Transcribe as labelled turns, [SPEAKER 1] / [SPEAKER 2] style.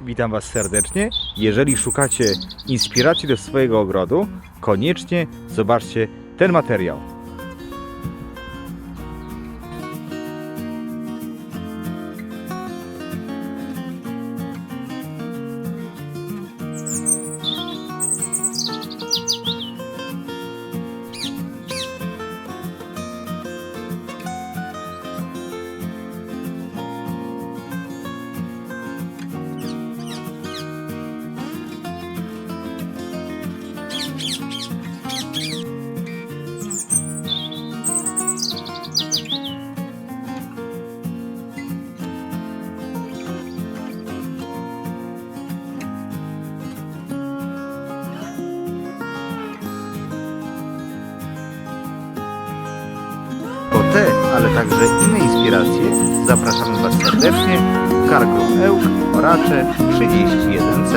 [SPEAKER 1] witam Was serdecznie. Jeżeli szukacie inspiracji do swojego ogrodu, koniecznie zobaczcie ten materiał. Te, ale także inne inspiracje zapraszamy Was serdecznie w Cargo Ełk Oracze 31C.